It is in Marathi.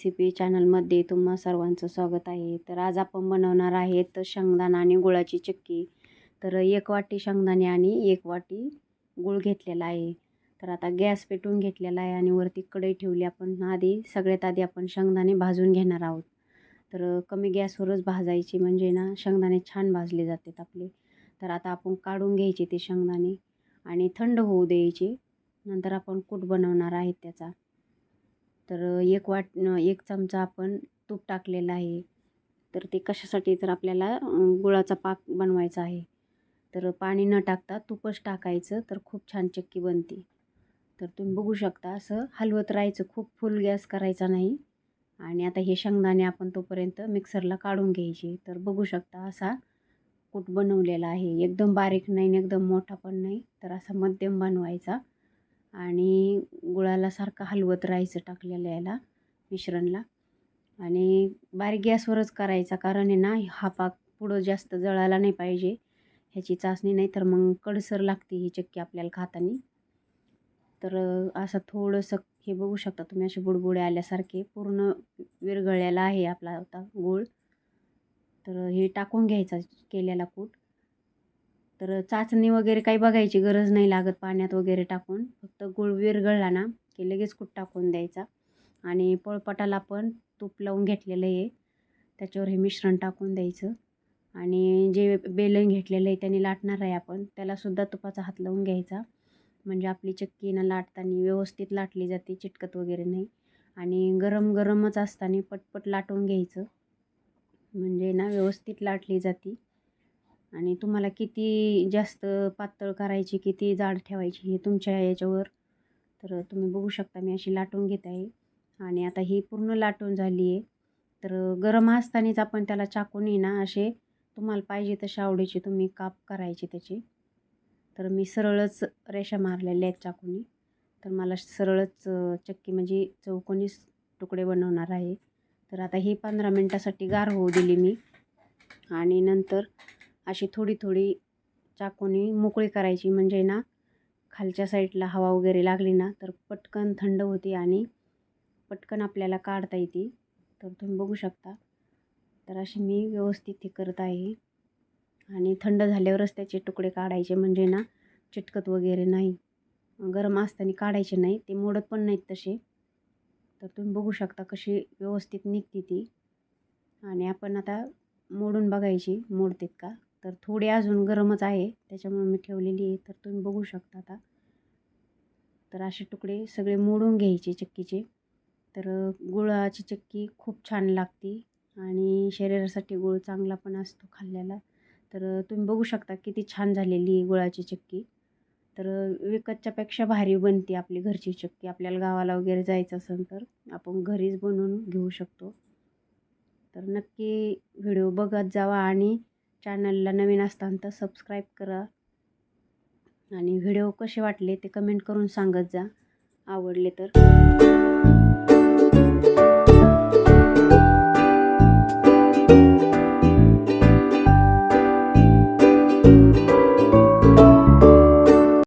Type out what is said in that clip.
रेसिपी चॅनलमध्ये तुम्हा सर्वांचं स्वागत आहे. तर आज आपण बनवणार आहेत शेंगदाणा आणि गुळाची चक्की. तर एक वाटी शेंगदाणे आणि एक वाटी गुळ घेतलेला आहे. तर आता गॅस पेटवून घेतलेला आहे आणि वरती कढई ठेवली. आपण आधी सगळ्यात आधी आपण शेंगदाणे भाजून घेणार आहोत. तर कमी गॅसवरच भाजायची म्हणजे ना शेंगदाणे छान भाजले जातात आपले. तर आता आपण काढून घ्यायचे ते शेंगदाणे आणि थंड होऊ द्यायचे. नंतर आपण कूट बनवणार आहेत त्याचा. तर एक वाट एक चमचा आपण तूप टाकलेलं आहे. तर ते कशासाठी तर आपल्याला गुळाचा पाक बनवायचा आहे. तर पाणी न टाकता तूपच टाकायचं तर खूप छान चक्की बनते. तर तुम्ही बघू शकता असं हलवत राहायचं खूप फुल गॅस करायचा नाही. आणि आता हे शेंगदाणे आपण तोपर्यंत मिक्सरला काढून घ्यायचे. तर बघू शकता असा कूट बनवलेला आहे. एकदम बारीक नाही एकदम मोठा पण नाही तर असा मध्यम बनवायचा. आणि गुळाला सारखं हलवत राहायचं टाकलेलं याला मिश्रणला. आणि बारीक गॅसवरच करायचा कारण आहे ना हा पाक पुढं जास्त जळायला नाही पाहिजे. ह्याची चाचणी नाही तर मग कडसर लागते ही चक्की आपल्याला खाताना. तर असं थोडंसं हे बघू शकता तुम्ही असे बुडबुडे आल्यासारखे पूर्ण विरघळलेला आहे आपला आता गूळ. तर हे टाकून घ्यायचा केलेला कूट. तर चाचणी वगैरे काही बघायची गरज नाही लागत पाण्यात वगैरे टाकून. फक्त गुळ विरघळला ना की लगेच कूट टाकून द्यायचा. आणि पोळपाटाला पण तूप लावून घेतलेलं आहे. त्याच्यावर हे मिश्रण टाकून द्यायचं. आणि जे बेलन घेतलेलं आहे त्याने लाटणार आहे आपण. त्यालासुद्धा तुपाचा हात लावून घ्यायचा. म्हणजे आपली चक्की ना लाटताना व्यवस्थित लाटली जाते चिटकत वगैरे नाही. आणि गरम गरमच असताना पटपट लाटून घ्यायचं. म्हणजे ना व्यवस्थित लाटली जाते. आणि तुम्हाला किती जास्त पातळ करायची किती जाड ठेवायची हे तुमच्या याच्यावर तर तुम्ही बघू शकता मी अशी लाटून घेत आहे. आणि आता ही पूर्ण लाटून झाली आहे. तर गरम असतानाच आपण त्याला चाकूने ना असे तुम्हाला पाहिजे तशा आवडीचे तुम्ही काप करायचे त्याचे. तर मी सरळच रेषा मारलेल्या आहेत चाकूने. तर मला सरळच चक्की म्हणजे चौकोनीच तुकडे बनवणार आहे. तर आता ही पंधरा मिनटासाठी गार होऊ दिली मी. आणि नंतर अशी थोडी थोडी चाकूने मोकळी करायची. म्हणजे ना खालच्या साईडला हवा वगैरे लागली ना तर पटकन थंड होती आणि पटकन आपल्याला काढता येते. तर तुम्ही बघू शकता. तर अशी मी व्यवस्थित हे करत आहे. आणि थंड झाल्यावरच त्याचे तुकडे काढायचे. म्हणजे ना चिटकत वगैरे नाही. गरम असताना काढायचे नाही. ते मोडत पण नाहीत तसे. तर तुम्ही बघू शकता कशी व्यवस्थित निघते ती. आणि आपण आता मोडून बघायची. मोडतेत का? तर थोडी अजून गरमच आहे त्याच्यामुळे मी ठेवलेली आहे तर तुम्ही बघू शकता आता. तर असे तुकडे सगळे मोडून घ्यायचे चक्कीचे. तर गुळाची चक्की खूप छान लागते आणि शरीरासाठी गुळ चांगला पण असतो खाल्ल्याला. तर तुम्ही बघू शकता किती छान झालेली आहे गुळाची चक्की. तर विकतच्यापेक्षा भारी बनते आपली घरची चक्की. आपल्याला गावाला वगैरे जायचं असेल तर आपण घरीच बनवून घेऊ शकतो. तर नक्की व्हिडिओ बघत जावा आणि चॅनलला नवीन असताना तर सबस्क्राईब करा. आणि व्हिडिओ कसे वाटले ते कमेंट करून सांगत जा. आवडले तर.